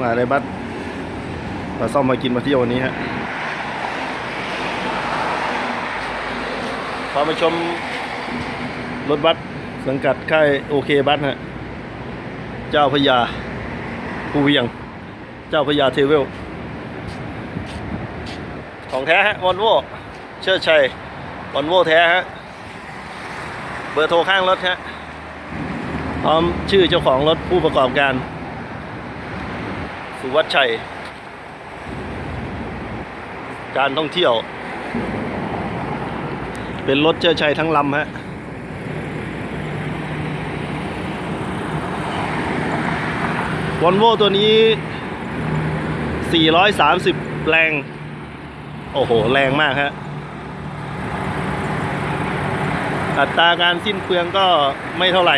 งอาไรบัสมาซ่อมมากินมาเที่ยววันนี้ฮะพามาชมรถบัสสังกัดค่ายโอเคบัสฮะ เจ้าพระยาภูเวียง เจ้าพระยาเทเวล ของแท้ฮะวอลโวเชิดชัยวอลโวแท้ฮะ เบอร์โทรข้างรถฮะพร้อมชื่อเจ้าของรถผู้ประกอบการ สุวัชชัย การท่องเที่ยว เป็นรถเจอชัยทั้งลำฮะวอลโวตัวนี้ 430 แรง โอ้โห แรงมากฮะ อัตราการสิ้นเปลืองก็ไม่เท่าไหร่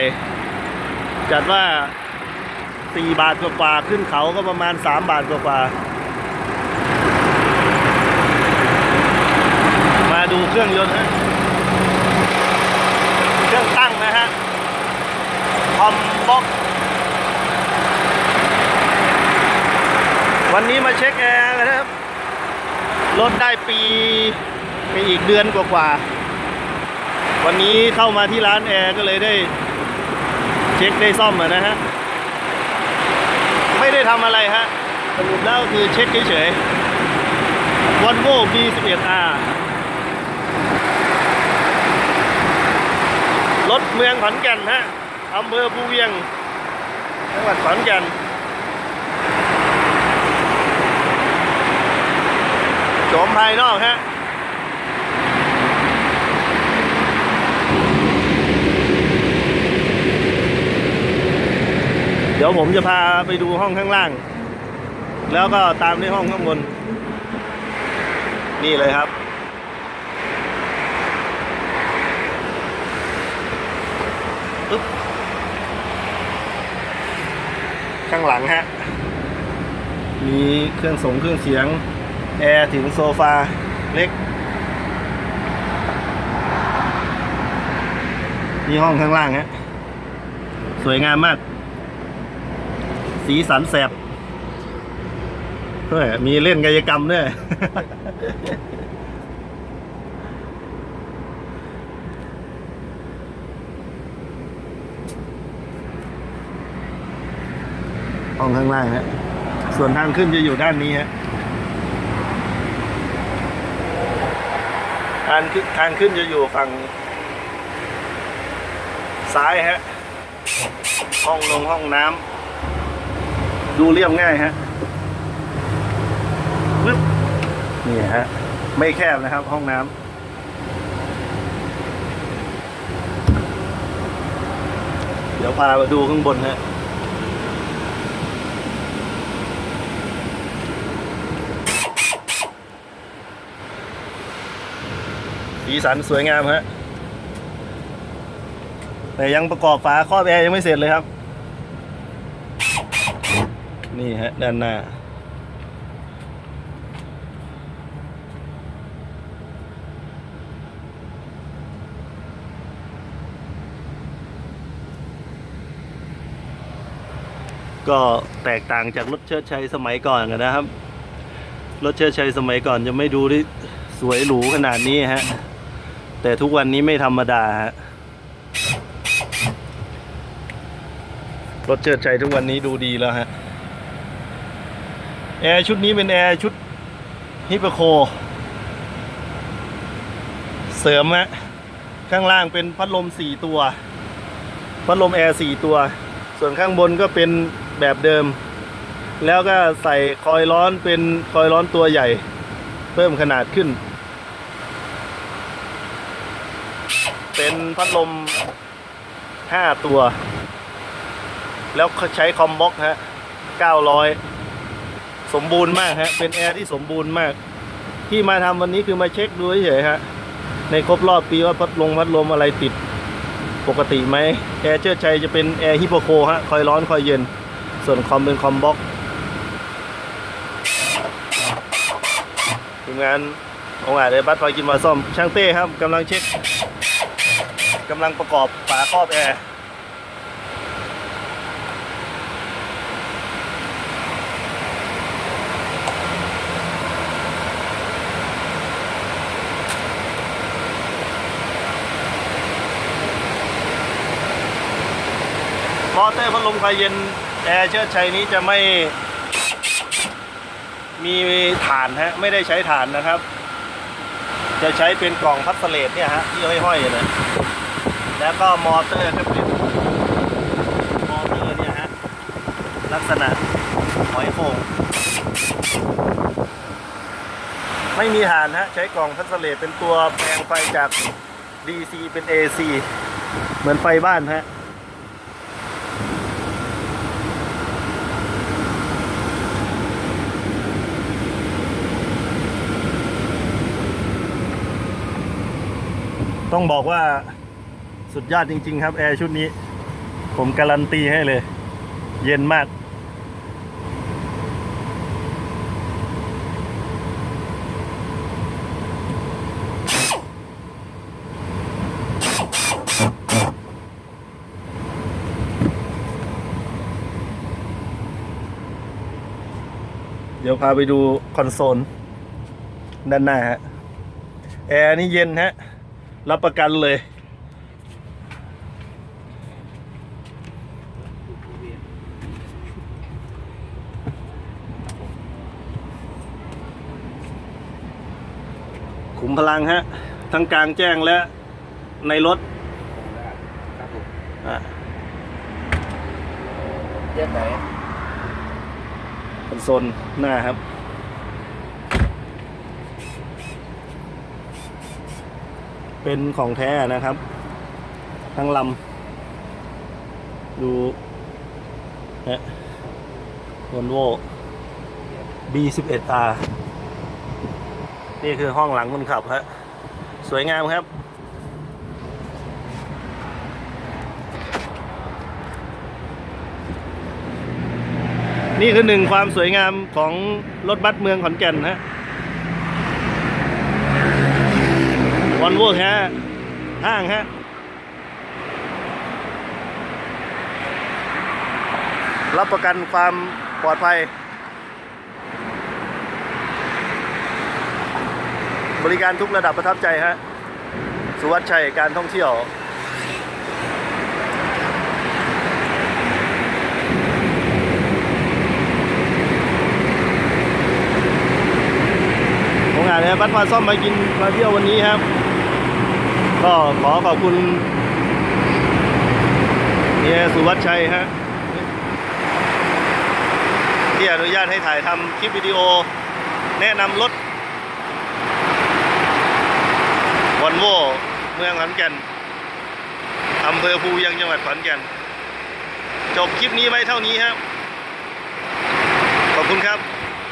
จัดว่า 4 บาทกว่าๆขึ้นเขาก็ประมาณ 3 บาทกว่าๆมาดูเครื่องยนต์ฮะเครื่องตั้งนะฮะคอมบ็อกวันนี้มาเช็คแอร์กันนะครับรถได้ปีไปอีกเดือนกว่าๆวันนี้เข้ามาที่ร้านแอร์ก็เลยได้เช็คได้ซ่อมอะนะฮะ ไม่ได้ทำอะไรฮะสรุปแล้วคือเช็คเฉยๆ Volvo B11R รถเมืองขอนแก่นฮะอำเภอภูเวียง จังหวัดขอนแก่นโฉมภายนอกฮะ ดี๋ยวผมจะพาไปดูห้องข้างล่าง แล้วก็ตามด้วยห้องข้างบน นี่เลยครับปึ๊บข้างหลังฮะ มีเครื่องส่งเครื่องเสียง แอร์ถึงโซฟาเล็ก นี่ห้องข้างล่างฮะ สวยงามมาก สีสันแสบด้วยมีเล่นกายกรรมด้วยห้องข้างล่างฮะ ส่วนทางขึ้นจะอยู่ด้านนี้ฮะทางขึ้นทางขึ้นจะอยู่ฝั่ง ซ้ายฮะ ห้องลงห้องน้ำ ดูเรียบง่ายฮะปึ๊บนี่ฮะ ไม่แคบนะครับ ห้องน้ำเดี๋ยวพามาดูข้างบนฮะสีสันสวยงามฮะแต่ยังประกอบฝาครอบแอร์ยังไม่เสร็จเลยครับ นี่ฮะ ด้านหน้า ก็แตกต่างจากรถเชิดชัยสมัยก่อนกันนะครับ รถเชิดชัยสมัยก่อนจะไม่ดูได้สวยหรูขนาดนี้ฮะ แต่ทุกวันนี้ไม่ธรรมดาฮะรถเชิดชัยทุกวันนี้ดูดีแล้วฮะ แอร์ชุดนี้เป็นแอร์ชุดฮิปโค เสริมฮะข้างล่างเป็นพัดลมสี่ตัว พัดลมแอร์สี่ตัว ส่วนข้างบนก็เป็นแบบเดิม แล้วก็ใส่คอยร้อนเป็นคอยร้อนตัวใหญ่ เพิ่มขนาดขึ้น เป็นพัดลมห้าตัว แล้วใช้คอมบ็อกฮะเก้าร้อย สมบูรณ์มากฮะ เป็นแอร์ที่สมบูรณ์มาก ที่มาทำวันนี้คือมาเช็คดูเฉยฮะ ในครบรอบปีว่าพัดลมพัดลมอะไรติดปกติไหมแอร์เชิดชัยจะเป็นแอร์ฮิปโปโคฮะ คอยร้อนคอยเย็น ส่วนคอมเป็นคอมบ็อกทีมงานองอาจได้บัตรพากินมาซ่อม ช่างเต้ครับกำลังเช็คกำลังประกอบฝาครอบแอร์ มอเตอร์พัดลมควายเย็นแอร์เชิดชัยนี้จะไม่มีฐานฮะไม่ได้ใช้ฐานนะครับ จะใช้เป็นกล่องพัสเลตเนี่ยฮะที่ห้อยๆอยู่นะแล้วก็มอเตอร์ก็เป็นมอเตอร์เนี่ยฮะลักษณะหอยโข่งไม่มีฐานฮะใช้กล่องพัสเลตเป็นตัวแปลงไฟจาก DC เป็น AC เหมือนไฟบ้านฮะ ต้องบอกว่าสุดยอดจริง ๆ ครับแอร์ชุดนี้ ผมการันตีให้เลย เย็นมาก เดี๋ยวพาไปดูคอนโซล ด้านหน้าฮะ แอร์นี่เย็นฮะ รับประกันเลย ขุมพลังฮะ ทั้งกลางแจ้งและในรถครับผมอะเรียกไหนคอนโซลหน้าครับ เป็นของแท้นะครับ ทั้งลำดูนะวอนโว B11R นี่คือห้องหลังคนขับฮะสวยงามครับนี่คือหนึ่งความสวยงามของรถบัสเมืองขอนแก่นฮะ วอนโวฮะห้างฮะรับประกันความปลอดภัย บริการทุกระดับประทับใจฮะ สุวัสด์ชัยการท่องเที่ยวผมอ่านนะครับบัตรมาซ่อมมากินมาเที่ยววันนี้ครับ ก็ขอขอบคุณเฮียสุวัชชัยฮะที่อนุญาตให้ถ่ายทำคลิปวิดีโอ แนะนำรถวอนโวเมืองขอนแก่นอำเภอภูยังจังหวัดขอนแก่น จบคลิปนี้ไว้เท่านี้ครับ ขอบคุณครับ